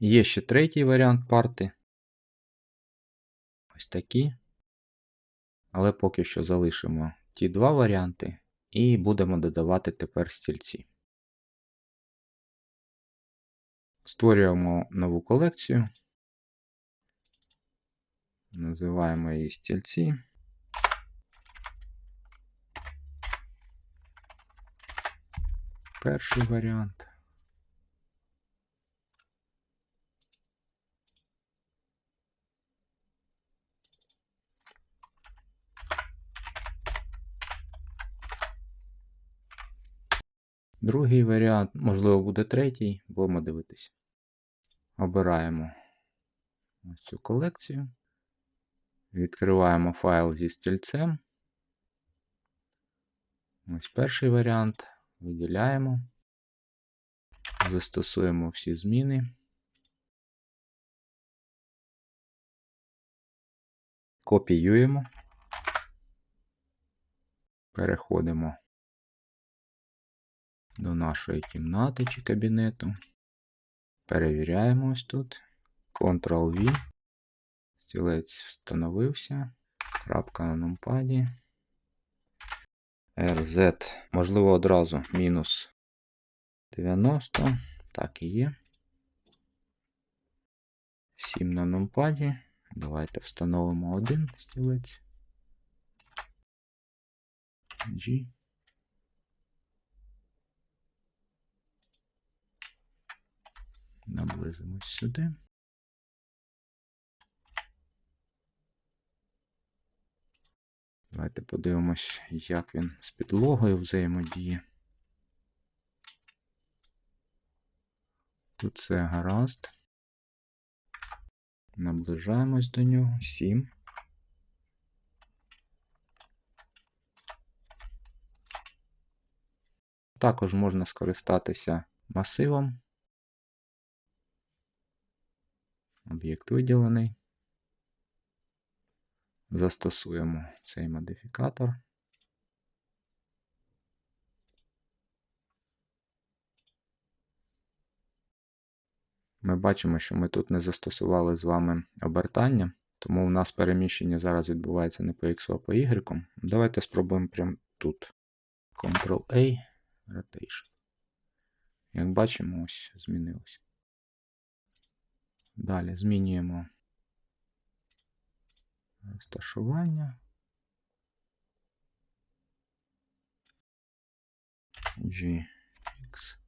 Є ще третій варіант парти. Ось такі. Але поки що залишимо ті два варіанти і будемо додавати тепер стільці. Створюємо нову колекцію. Називаємо її стільці. Перший варіант. Другий варіант, можливо, буде третій, будемо дивитися. Обираємо ось цю колекцію. Відкриваємо файл зі стільцем. Ось перший варіант. Виділяємо. Застосуємо всі зміни. Копіюємо. Переходимо до нашої кімнати чи кабінету. Перевіряємо ось тут. Ctrl-V. Стілець встановився. Крапка на нумпаді. RZ. Можливо, одразу мінус 90. Так і є. 7 на нумпаді. Давайте встановимо один стілець. G. Наблизимось сюди. Давайте подивимось, як він з підлогою взаємодіє. Тут все гаразд. Наближаємось до нього. 7. Також можна скористатися масивом. Об'єкт виділений. Застосуємо цей модифікатор. Ми бачимо, що ми тут не застосували з вами обертання, тому у нас переміщення зараз відбувається не по X, а по Y. Давайте спробуємо прямо тут. Ctrl-A, Rotation. Як бачимо, ось змінилося. Далі змінюємо розташування. GX.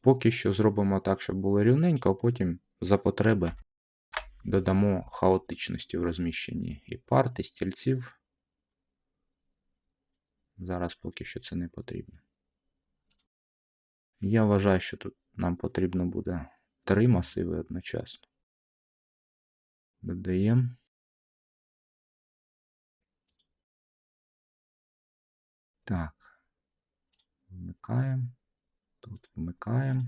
Поки що зробимо так, щоб було рівненько, а потім за потреби додамо хаотичності в розміщенні і парт, і стільців. Зараз поки що це не потрібно. Я вважаю, що тут нам потрібно буде три масиви одночасно. Додаємо. Так. Вмикаємо. Тут вмикаємо.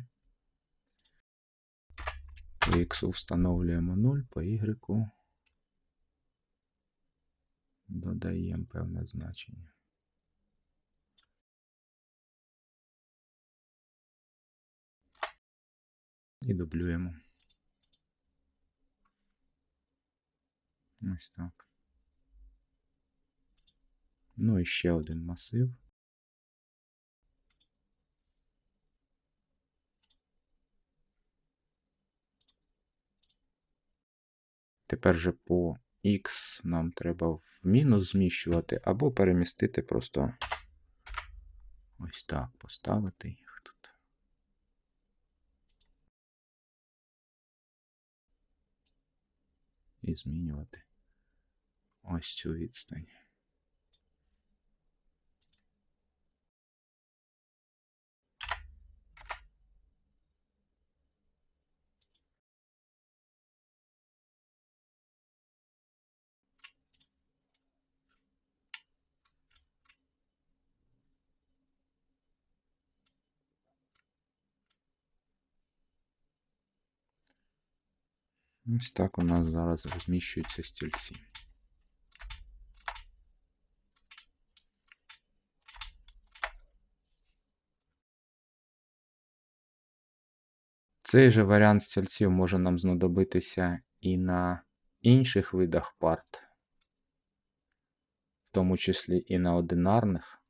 По X встановлюємо 0, по Y додаємо певне значення. І дублюємо. Ось так. Ну і ще один масив. Тепер же по X нам треба в мінус зміщувати, або перемістити просто ось так, поставити їх тут. І змінювати ось цю відстань. Ось так у нас зараз розміщуються стільці. Цей же варіант стільців може нам знадобитися і на інших видах парт, в тому числі і на одинарних.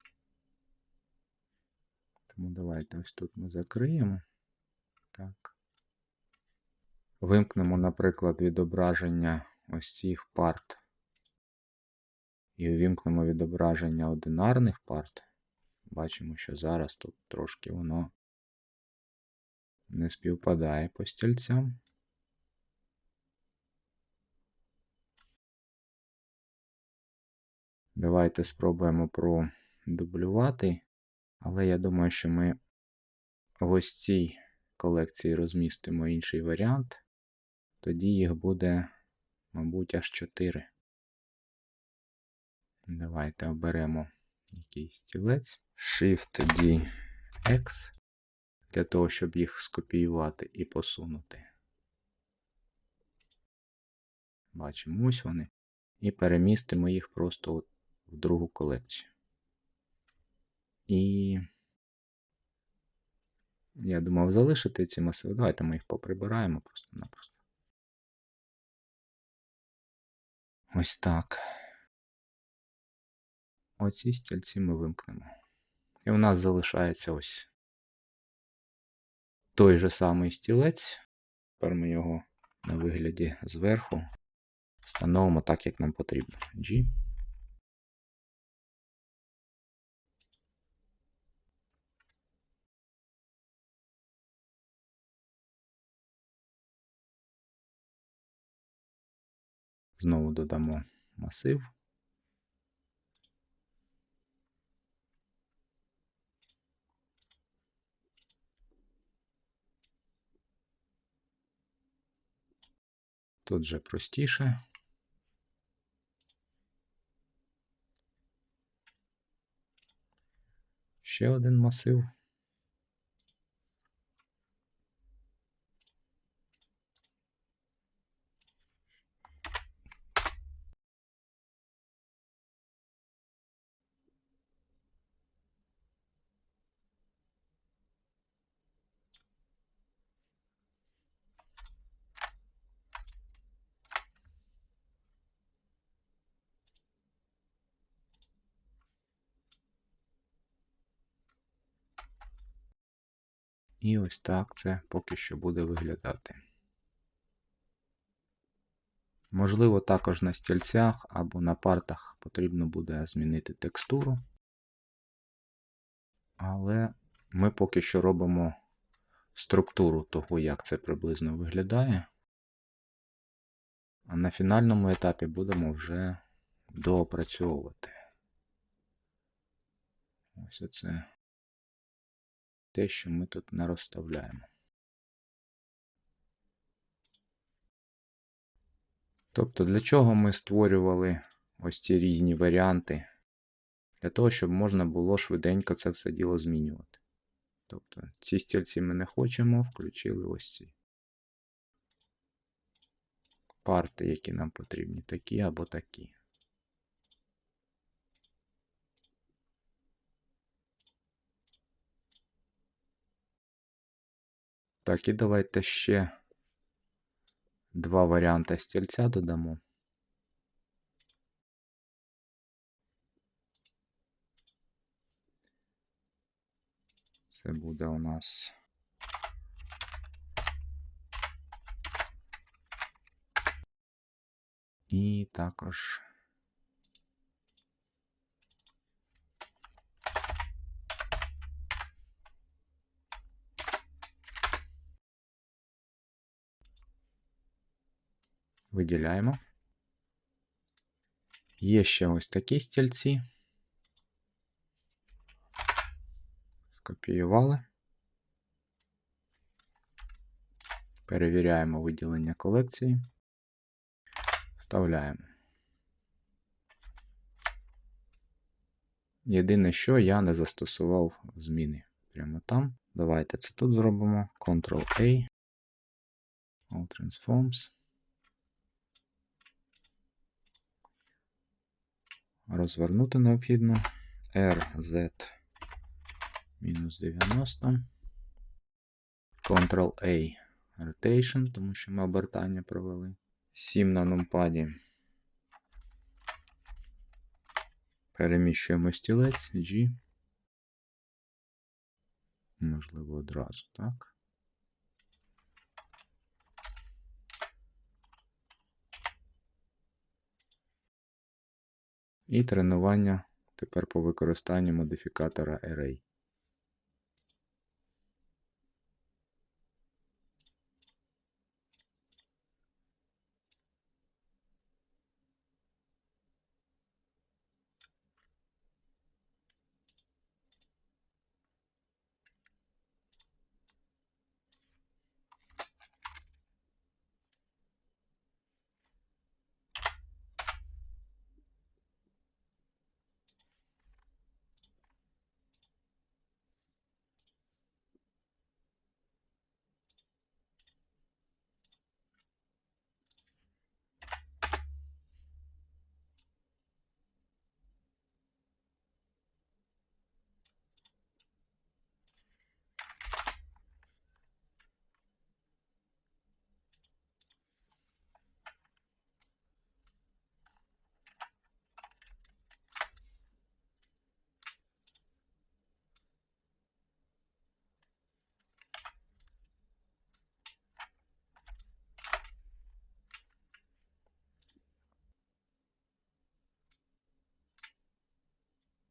Тому давайте ось тут ми закриємо. Так. Вимкнемо, наприклад, відображення ось цих парт. І увімкнемо відображення одинарних парт. Бачимо, що зараз тут трошки воно не співпадає по стільцям. Давайте спробуємо продублювати. Але я думаю, що ми в ось цій колекції розмістимо інший варіант. Тоді їх буде, мабуть, аж 4. Давайте оберемо якийсь стілець. Shift-D X для того, щоб їх скопіювати і посунути. Бачимо, ось вони. І перемістимо їх просто в другу колекцію. І я думав залишити ці масиви. Давайте ми їх поприбираємо просто-напросто. Ось так. Оці стільці ми вимкнемо. І у нас залишається ось той же самий стілець. Тепер ми його на вигляді зверху встановимо так, як нам потрібно. G. Знову додамо масив. Тут вже простіше. Ще один масив. І ось так це поки що буде виглядати. Можливо, також на стільцях або на партах потрібно буде змінити текстуру. Але ми поки що робимо структуру того, як це приблизно виглядає. А на фінальному етапі будемо вже доопрацьовувати. Ось оце те, що ми тут не розставляємо. Тобто, для чого ми створювали ось ці різні варіанти? Для того, щоб можна було швиденько це все діло змінювати. Тобто, ці стільці ми не хочемо, включили ось ці парти, які нам потрібні, такі або такі. Так, і давайте ще два варіанти стільця додамо. Це буде у нас. І також виділяємо. Є ще ось такі стільці. Скопіювали. Перевіряємо виділення колекції. Вставляємо. Єдине, що я не застосував зміни прямо там. Давайте це тут зробимо. Ctrl-A. All Transforms. Розвернути необхідно. RZ мінус 90. Ctrl-A Rotation, тому що ми обертання провели. 7 на нумпаді. Переміщуємо стілець G. Можливо, одразу, так? І тренування тепер по використанню модифікатора Array.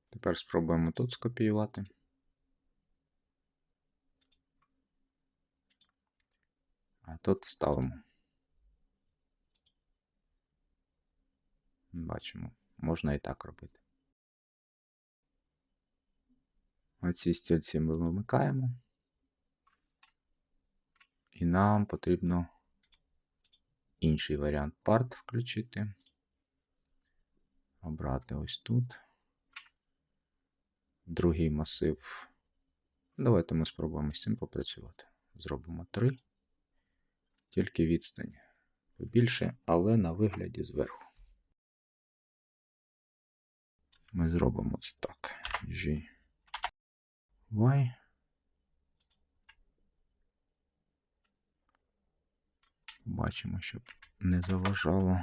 Тепер спробуємо тут скопіювати. А тут ставимо. Бачимо, можна і так робити. Оці стільці ми вимикаємо. І нам потрібно інший варіант part включити. Обрати ось тут. Другий масив. Давайте ми спробуємо з цим попрацювати. Зробимо 3. Тільки відстань побільше, але на вигляді зверху. Ми зробимо це так. G. Y. Бачимо, щоб не заважало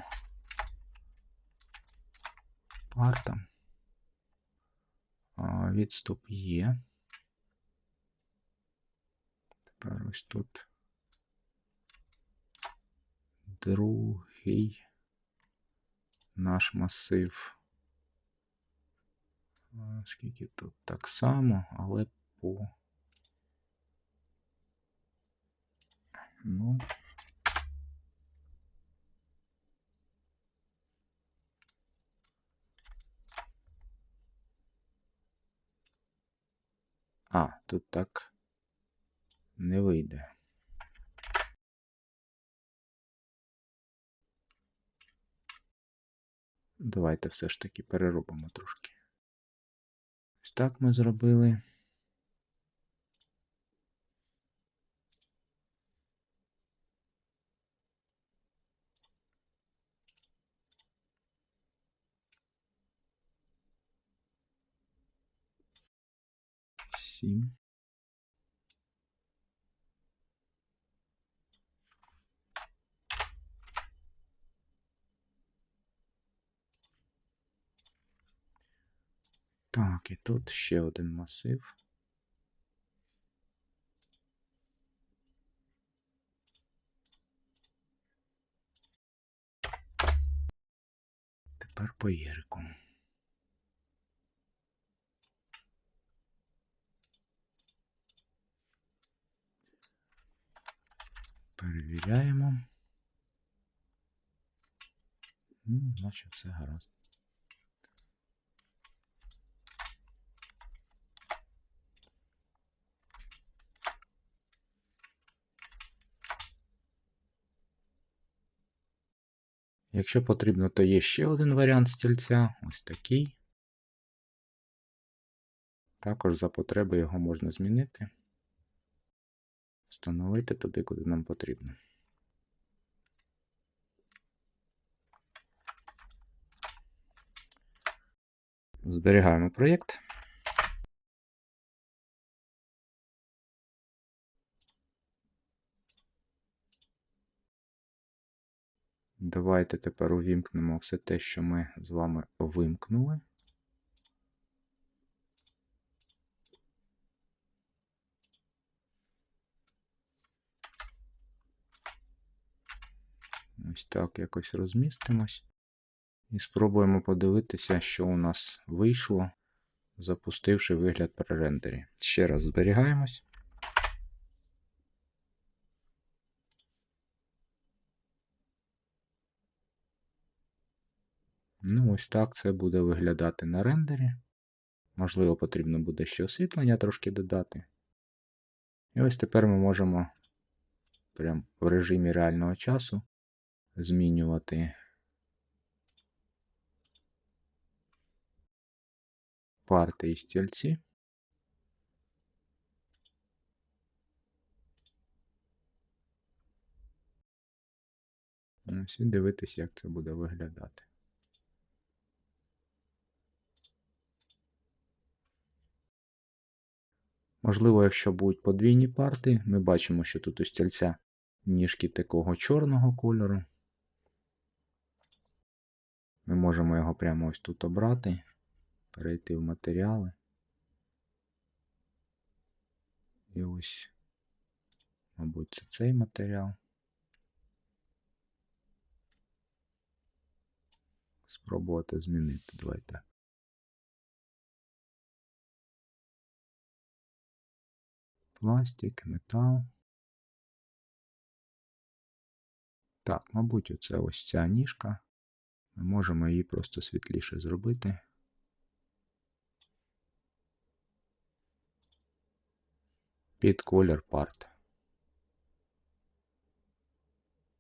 партам. Відступ є. Тепер ось тут другий наш масив. Скільки тут так само, але по. Ну. А, тут так не вийде. Давайте все ж таки переробимо трошки. Ось так ми зробили. Так, і тут ще один масив. Тепер по Єрику. Перевіряємо. Ну, Наче все гаразд. Якщо потрібно, то є ще один варіант стільця, ось такий. Також за потреби його можна змінити, встановити туди, куди нам потрібно. Зберігаємо проєкт. Давайте тепер увімкнемо все те, що ми з вами вимкнули. Ось так якось розмістимось. І спробуємо подивитися, що у нас вийшло, запустивши вигляд при рендері. Ще раз зберігаємось. Ну, ось так це буде виглядати на рендері. Можливо, потрібно буде ще освітлення трошки додати. І ось тепер ми можемо прямо в режимі реального часу змінювати парти і стільці. Ось і дивитися, як це буде виглядати. Можливо, якщо будуть подвійні парти, ми бачимо, що тут у стільця ніжки такого чорного кольору. Ми можемо його прямо ось тут обрати, перейти в матеріали. І ось, мабуть, це цей матеріал. Спробувати змінити. Давайте. Пластик, метал. Так, мабуть, оце ось ця ніжка. Ми можемо її просто світліше зробити. Під колір парт.